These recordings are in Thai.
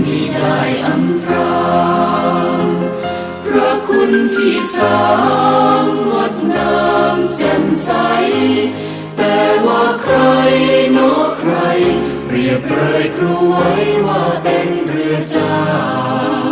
มีได้อำพรางพระคุณที่สามงดงามแจ่มใส แต่ว่าใครโนใคร เปรียบเลยครูไว้ว่าเป็นเรือจ้า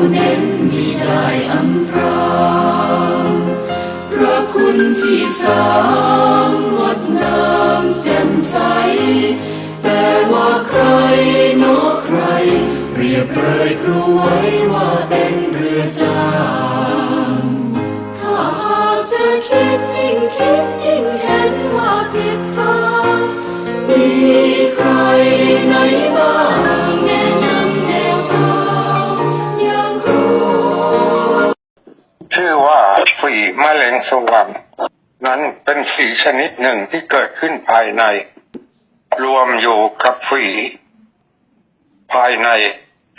เฝ้าเน้นมีได้อำพรางพระคุณที่สามงดงามแจ่มใส แต่ว่าใครเนใครเปรียบเลยครูไว้ว่าเป็นเรือจ้างถ้าหากจะคิดยิ่งคิดยิ่ง ฝีแมลงสวรรค์นั้นเป็นฝีชนิดหนึ่งที่เกิดขึ้นภายใน รวมอยู่กับฝีภายใน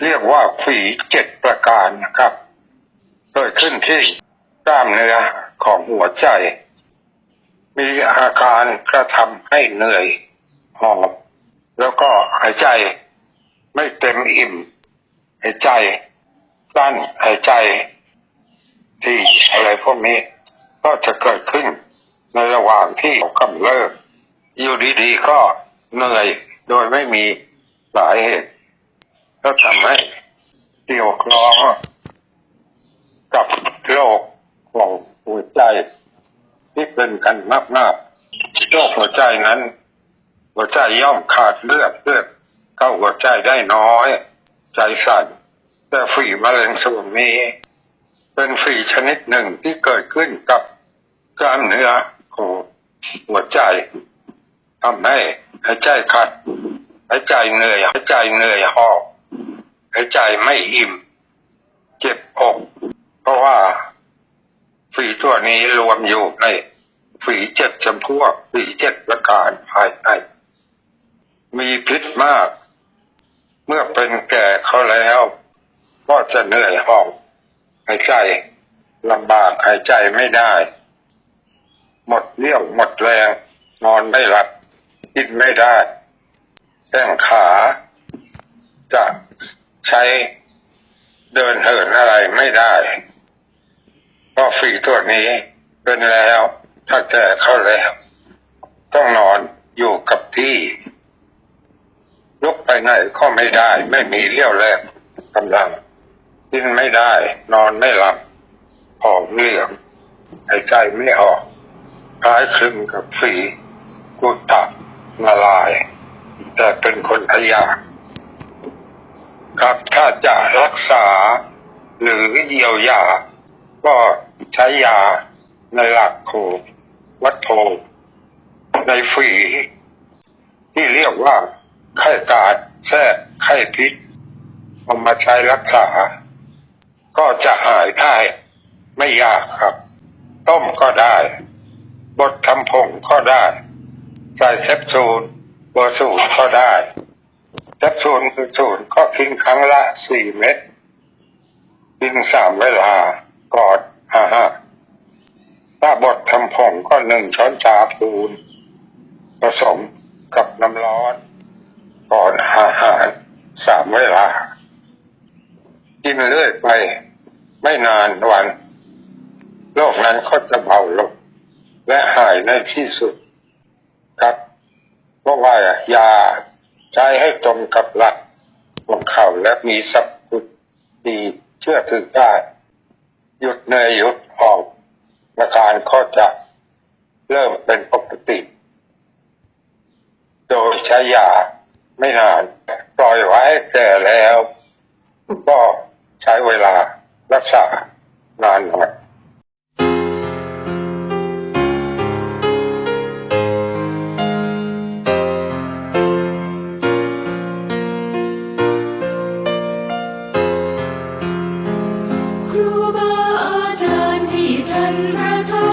เรียกว่าฝีเจ็ดประการนะครับ เกิดขึ้นที่กล้ามเนื้อของหัวใจ มีอาการกระทำให้เหนื่อยหอบแล้วก็หายใจไม่เต็มอิ่มหายใจสั้นหายใจที่อะไรพวกนี้ ก็จะเกิดขึ้น ในระหว่างที่กำเริบอยู่ดีๆก็เหนื่อยโดยไม่มีสาเหตุ ก็ทำให้เกี่ยวคล้องกับโรคของหัวใจที่เป็นกันมากๆโรคหัวใจนั้น หัวใจย่อมขาดเลือดเลือดเข้าหัวใจได้น้อย ใจสั่นแต่ฝีมะเร็งส่วนนี้ เป็นฝีชนิดหนึ่งที่เกิดขึ้นกับ กล้ามเนื้อของหัวใจทำให้หายใจขัดหายใจเหนื่อยหายใจเหนื่อยหอบหายใจไม่อิ่ม เจ็บอกเพราะว่าฝีตัวนี้รวมอยู่ในฝีเจ็ดจำพวกฝีเจ็ดประการภายในมีพิษมาก เมื่อเป็นแก่เขาแล้ว ก็จะเหนื่อยหอบหายใจลำบากหายใจไม่ได้ หมดเรี่ยวหมดแรง นอนไม่หลับกินไม่ได้แข้งขา จะใช้เดินเหินอะไรไม่ได้เพราะฝีตัวนี้เป็นแล้วถ้าแก่เข้าแล้ว ต้องนอนอยู่กับที่ยกไปไหนก็ไม่ได้ ไม่มีเรี่ยวแรงกำลังกินไม่ได้ นอนไม่หลับผอมเหลืองหายใจไม่ออก คล้ายคลึงกับฝีกุตะละลาย แต่เป็นคนพยาครับถ้าจะรักษาหรือเยียวยา ก็ใช้ยาในหลักของวัดโทในฝีที่เรียกว่าไข้กาดแทรกไข้พิษเอามาใช้รักษา ก็จะหายได้ไม่ยากครับ ต้มก็ได้ บดทำผงก็ได้ใส่แคปซูลเบอร์สูตรก็ได้แคปซูลคือสูตรก็กินครั้งละสี่เม็ดกินสามเวลาก่อนอาหาถ้าบดทำผงก็หนึ่งช้อนชาปูน ผสมกับน้ำร้อนก่อนอาหารสามเวลา กินเรื่อยไปไม่นานวัน โรคนั้นก็จะเบาลง และหายในที่สุดครับเพราะว่ายาใช้ให้ตรงกับหลักของเขาและมีสัพพุดีเชื่อถือได้หยุดเนยหยุดหอบอาการก็จะเริ่มเป็นปกติ โดยใช้ยาไม่นานปล่อยไว้แก่แล้ว ก็ใช้เวลารักษานานหน่อย บาอาจารย์ที่ท่านประทานควา